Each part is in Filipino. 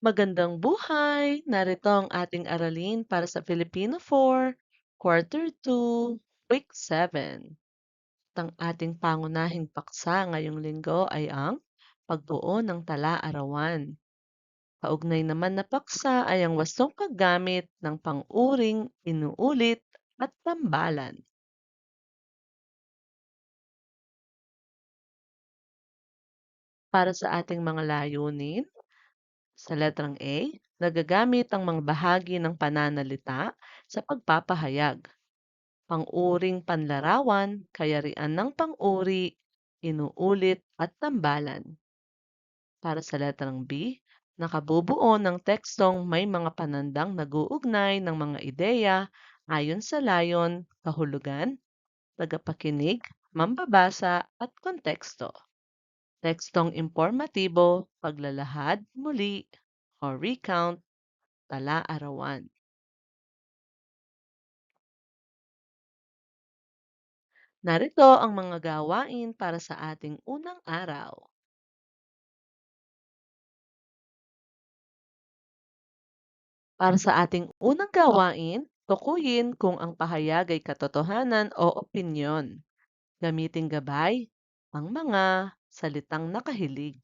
Magandang buhay! Narito ang ating aralin para sa Filipino 4, Quarter 2, Week 7. Ang ating pangunahing paksa ngayong linggo ay ang pagbuo ng tala-arawan. Kaugnay naman na paksa ay ang wastong paggamit ng pang-uring inuulit at tambalan. Para sa ating mga layunin, sa letrang A, nagagamit ang mga bahagi ng pananalita sa pagpapahayag. Pang-uring panlarawan, kayarian ng pang-uri, inuulit at tambalan. Para sa letrang B, nakabubuo ng tekstong may mga panandang nag-uugnay ng mga ideya ayon sa layon, kahulugan, tagapakinig, mambabasa at konteksto. Tekstong impormatibo, paglalahad, muli, or recount, tala-arawan. Narito ang mga gawain para sa ating unang araw. Para sa ating unang gawain, tukuyin kung ang pahayag ay katotohanan o opinyon. Gamiting gabay ang mga salitang nakahilig.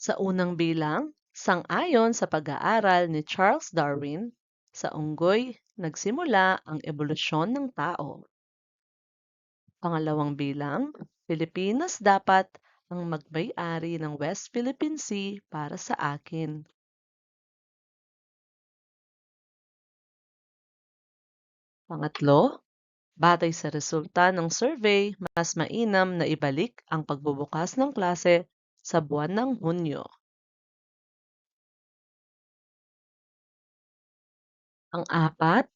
Sa unang bilang, sang-ayon sa pag-aaral ni Charles Darwin, sa unggoy nagsimula ang ebolusyon ng tao. Pangalawang bilang, Pilipinas dapat ang magmay-ari ng West Philippine Sea para sa akin. Pangatlo, batay sa resulta ng survey, mas mainam na ibalik ang pagbubukas ng klase sa buwan ng Hunyo. Ang apat,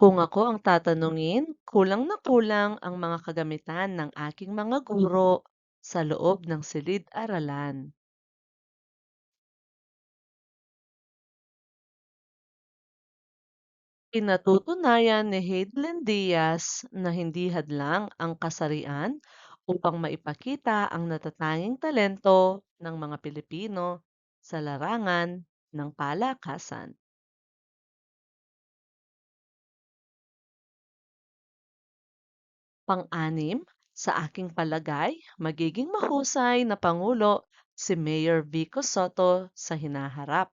kung ako ang tatanungin, kulang na kulang ang mga kagamitan ng aking mga guro sa loob ng silid-aralan. Pinatutunayan ni Heidelin Diaz na hindi hadlang ang kasarian upang maipakita ang natatanging talento ng mga Pilipino sa larangan ng palakasan. Pang-anim, sa aking palagay, magiging mahusay na Pangulo si Mayor Vico Soto sa hinaharap.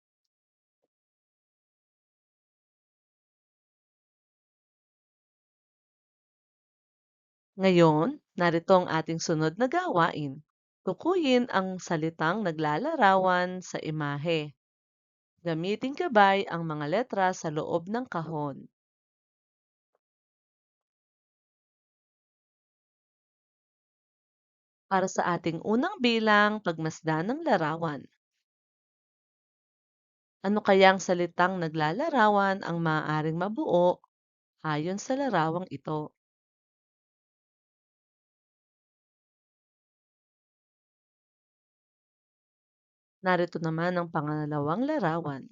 Ngayon, narito ang ating sunod na gawain. Tukuyin ang salitang naglalarawan sa imahe. Gamitin gabay ang mga letra sa loob ng kahon. Para sa ating unang bilang, pagmasdan ng larawan. Ano kayang salitang naglalarawan ang maaaring mabuo ayon sa larawang ito? Narito naman ang pangalawang larawan.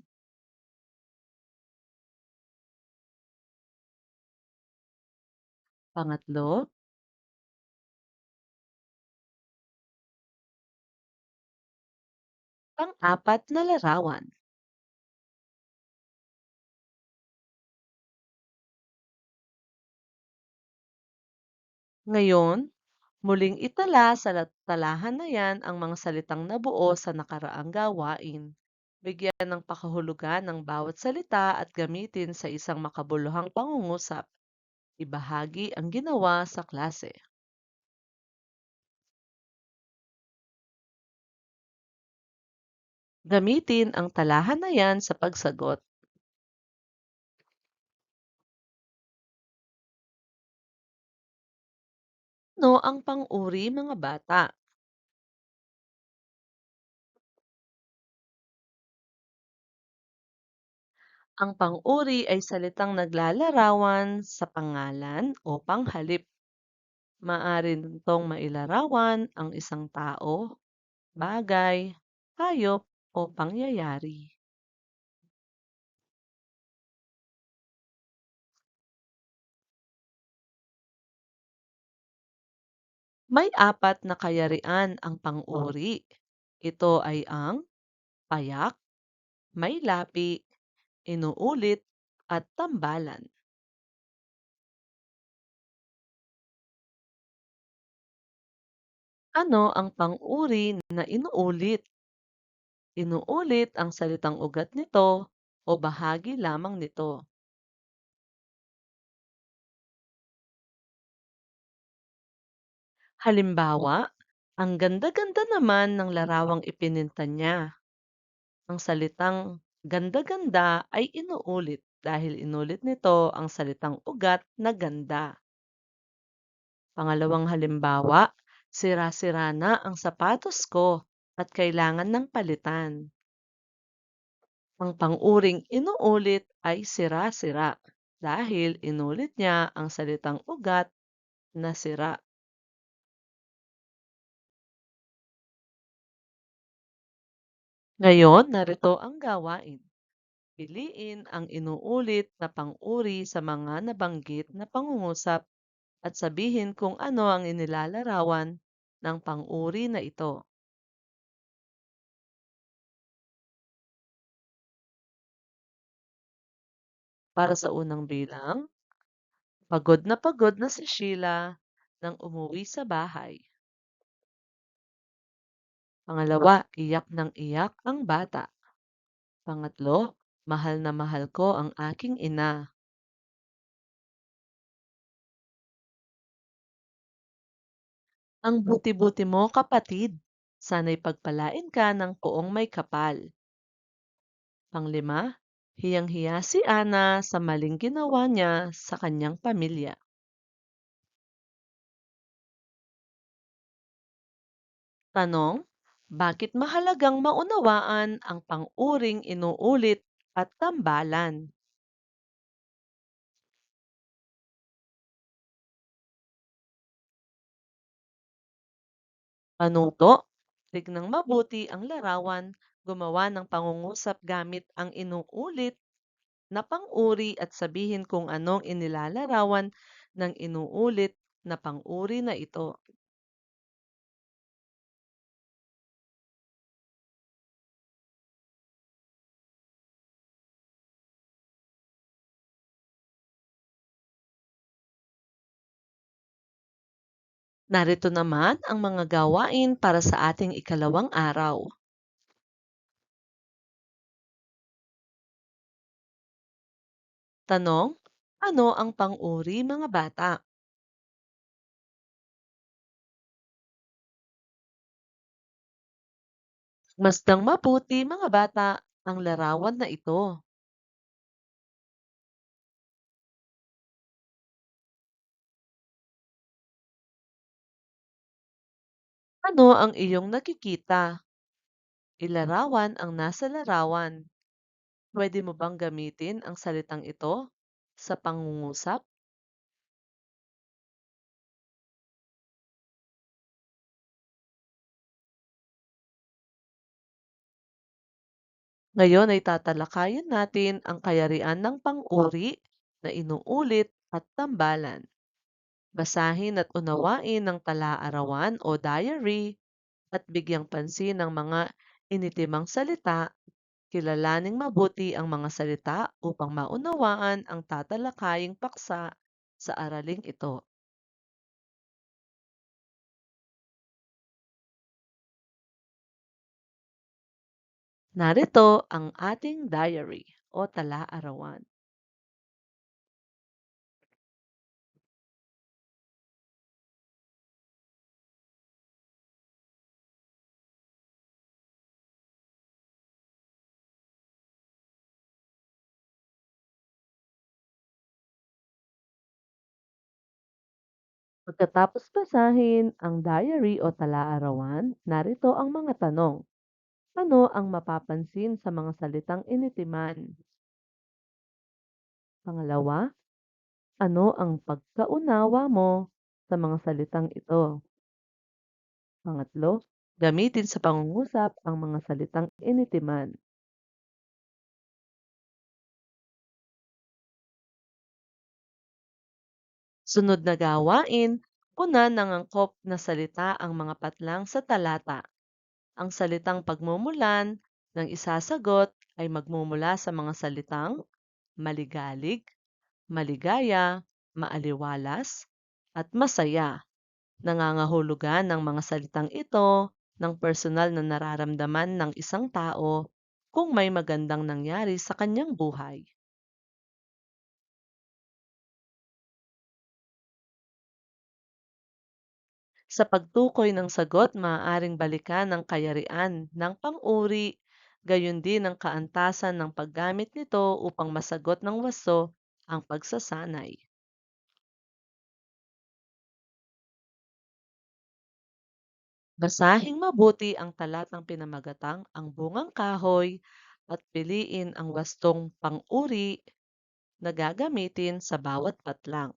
Pangatlo, pang-apat na larawan. Ngayon, muling itala sa talahan na yan ang mga salitang nabuo sa nakaraang gawain. Bigyan ng pakahulugan ng bawat salita at gamitin sa isang makabuluhang pangungusap. Ibahagi ang ginawa sa klase. Gamitin ang talahan na yan sa pagsagot. Ano ang pang-uri mga bata? Ang pang-uri ay salitang naglalarawan sa pangalan o panghalip. Maaari nitong mailarawan ang isang tao, bagay, hayop o pangyayari. May apat na kayarian ang pang-uri. Ito ay ang payak, may lapi, inuulit, at tambalan. Ano ang pang-uri na inuulit? Inuulit ang salitang ugat nito o bahagi lamang nito. Halimbawa, ang ganda-ganda naman ng larawang ipininta niya. Ang salitang ganda-ganda ay inuulit dahil inulit nito ang salitang ugat na ganda. Pangalawang halimbawa, sira-sira na ang sapatos ko at kailangan ng palitan. Ang pang-uring inuulit ay sira-sira dahil inulit niya ang salitang ugat na sira. Ngayon, narito ang gawain. Piliin ang inuulit na pang-uri sa mga nabanggit na pangungusap at sabihin kung ano ang inilalarawan ng pang-uri na ito. Para sa unang bilang, pagod na pagod na si Sheila nang umuwi sa bahay. Pangalawa, iyak ng iyak ang bata. Pangatlo, mahal na mahal ko ang aking ina. Ang buti-buti mo kapatid, sana'y pagpalain ka ng poong may kapal. Panglima, hiyang-hiya si Ana sa maling ginawa niya sa kanyang pamilya. Tanong, bakit mahalagang maunawaan ang pang-uring inuulit at tambalan? Panuto, tignang mabuti ang larawan, gumawa ng pangungusap gamit ang inuulit na pang-uri at sabihin kung anong inilalarawan ng inuulit na pang-uri na ito. Narito naman ang mga gawain para sa ating ikalawang araw. Tanong, ano ang pang-uri mga bata? Masdang mabuti mga bata ang larawan na ito. Ano ang iyong nakikita? Ilarawan ang nasa larawan. Pwede mo bang gamitin ang salitang ito sa pangungusap? Ngayon ay tatalakayin natin ang kayarian ng pang-uri na inuulit at tambalan. Basahin at unawain ng tala-arawan o diary at bigyang pansin ang mga initimang salita. Kilalaning mabuti ang mga salita upang maunawaan ang tatalakaying paksa sa araling ito. Narito ang ating diary o tala-arawan. Pagkatapos basahin ang diary o tala-arawan, narito ang mga tanong. Ano ang mapapansin sa mga salitang initiman? Pangalawa, ano ang pagkaunawa mo sa mga salitang ito? Pangatlo, gamitin sa pangungusap ang mga salitang initiman. Sunod na gawain, Una, nangangkop na salita ang mga patlang sa talata. Ang salitang pagmumulan ng isasagot ay magmumula sa mga salitang maligalig, maligaya, maaliwalas, at masaya. Nangangahulugan ng mga salitang ito ng personal na nararamdaman ng isang tao kung may magandang nangyari sa kanyang buhay. Sa pagtukoy ng sagot, maaaring balikan ang kayarian ng pang-uri, gayon din ang kaantasan ng paggamit nito upang masagot ng wasto ang pagsasanay. Basahing mabuti ang talatang pinamagatang ang bungang kahoy at piliin ang wastong pang-uri na gagamitin sa bawat patlang.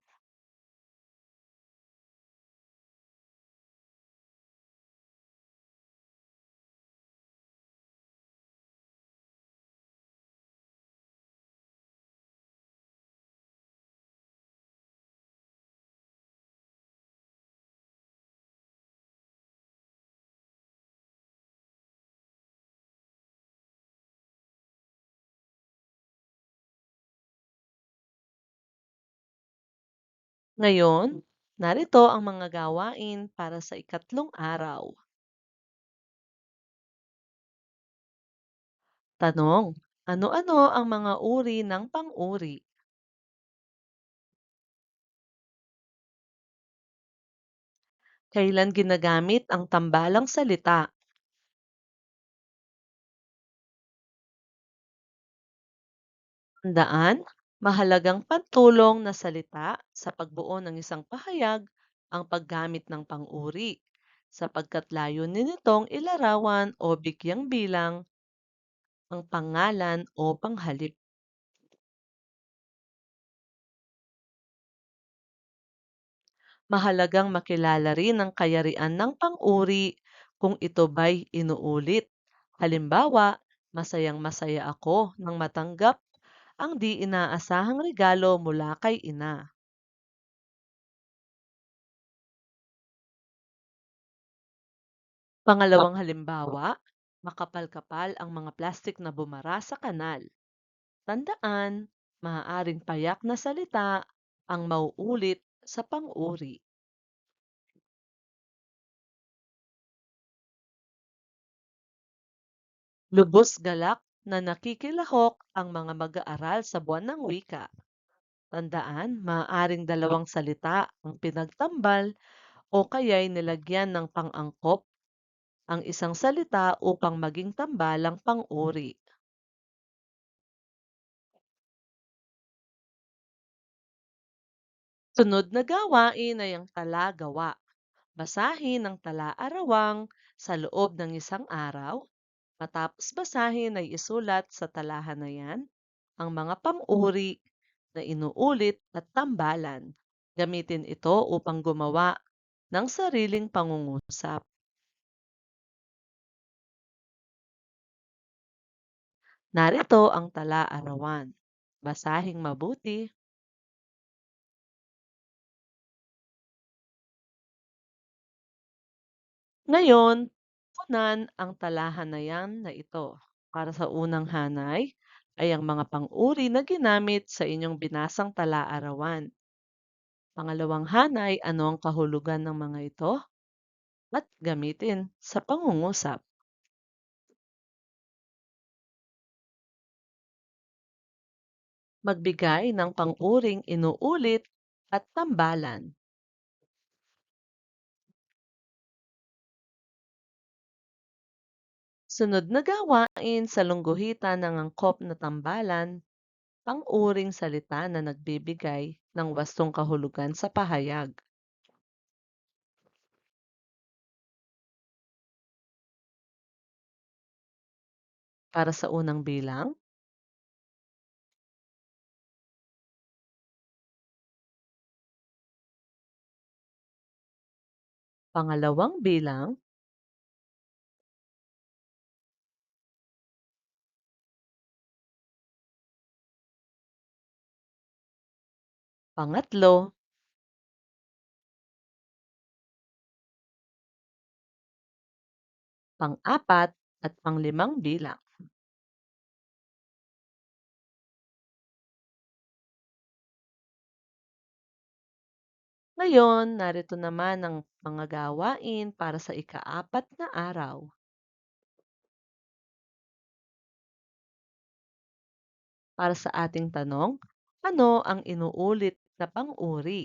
Ngayon, narito ang mga gawain para sa ikatlong araw. Tanong, ano-ano ang mga uri ng pang-uri? Kailan ginagamit ang tambalang salita? Tandaan, mahalagang pantulong na salita sa pagbuo ng isang pahayag ang paggamit ng pang-uri, sapagkat layunin nitong ilarawan o bigyang bilang ang pangalan o panghalip. Mahalagang makilala rin ang kayarian ng pang-uri kung ito ba'y inuulit. Halimbawa, masayang-masaya ako nang matanggap ang di inaasahang regalo mula kay ina. Pangalawang halimbawa, makapal-kapal ang mga plastik na bumara sa kanal. Tandaan, maaaring payak na salita ang mauulit sa pang-uri. Lubos galak na nakikilahok ang mga mag-aaral sa buwan ng wika. Tandaan, maaaring dalawang salita ang pinagtambal o kaya'y nilagyan ng pang-angkop ang isang salita upang maging tambalang pang-uri. Sunod na gawain ay ang tala-gawa. Basahin ang tala-arawang sa loob ng isang araw. Matapos basahin ay isulat sa talahan na yan ang mga pang-uri na inuulit at tambalan. Gamitin ito upang gumawa ng sariling pangungusap. Narito ang tala-arawan. Basahing mabuti. Ngayon, punan ang talahanayan na ito. Para sa unang hanay ay ang mga pang-uri na ginamit sa inyong binasang tala-arawan. Pangalawang hanay, ano ang kahulugan ng mga ito? At gamitin sa pangungusap. Magbigay ng pang-uring inuulit at tambalan. Sunod na gawain sa lungguhitan ng angkop na tambalan, pang-uring salita na nagbibigay ng wastong kahulugan sa pahayag. Para sa unang bilang, pangalawang bilang, Pangatlo pang-apat at pang-limang bilang. Ngayon, narito naman ang mga gawain para sa ikaapat na araw. Para sa ating tanong, ano ang inuulit na pang-uri?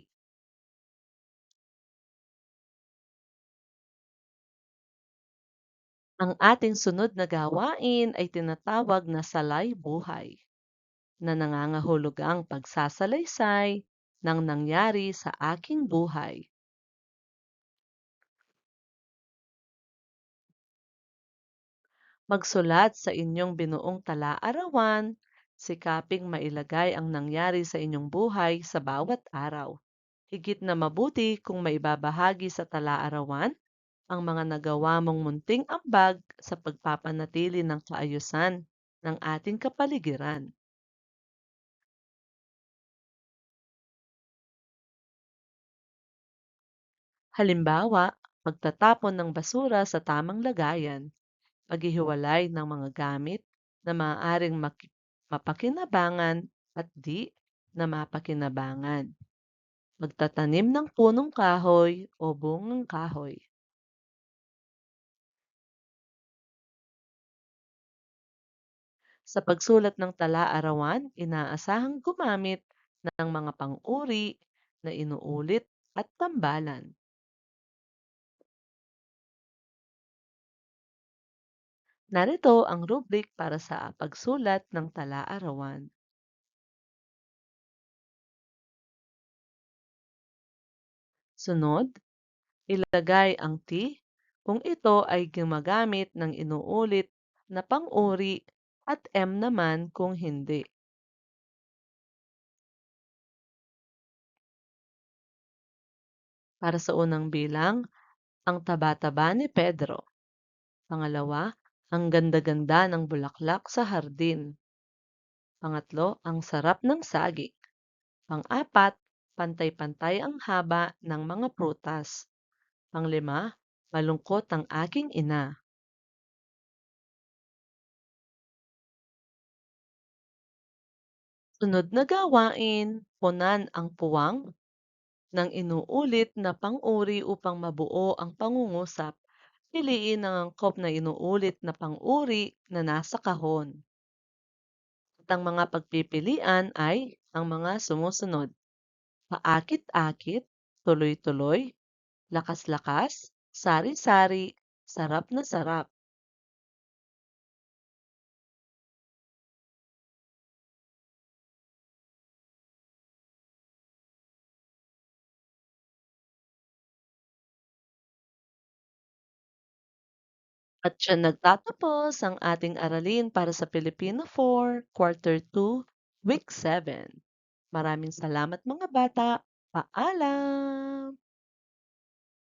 Ang ating sunod na gawain ay tinatawag na salay buhay, na nangangahulugang pagsasalaysay ng nangyari sa aking buhay. Magsulat sa inyong binuong tala-arawan, sikaping mailagay ang nangyari sa inyong buhay sa bawat araw. Higit na mabuti kung maibabahagi sa tala-arawan ang mga nagawa mong munting ambag sa pagpapanatili ng kaayusan ng ating kapaligiran. Halimbawa, pagtatapon ng basura sa tamang lagayan, paghihiwalay ng mga gamit na maaaring mapakinabangan at di na mapakinabangan. Magtatanim ng punong kahoy o bungang kahoy. Sa pagsulat ng tala-arawan, inaasahang gumamit ng mga pang-uri na inuulit at tambalan. Narito ang rubric para sa pagsulat ng tala-arawan. Sunod, ilagay ang T kung ito ay gumagamit ng inuulit na pang-uri at M naman kung hindi. Para sa unang bilang, ang taba-taba ni Pedro. Pangalawa, ang ganda-ganda ng bulaklak sa hardin. Pangatlo, ang sarap ng saging. Pang-apat, pantay-pantay ang haba ng mga prutas. Panglima, malungkot ang aking ina. Sunod na gawain, punan ang puwang ng inuulit na pang-uri upang mabuo ang pangungusap. Piliin ang angkop na inuulit na pang-uri na nasa kahon. At ang mga pagpipilian ay ang mga sumusunod. Paakit-akit, tuloy-tuloy, lakas-lakas, sari-sari, sarap na sarap. At siya nagtatapos ang ating aralin para sa Filipino 4, Quarter 2, Week 7. Maraming salamat mga bata. Paalam!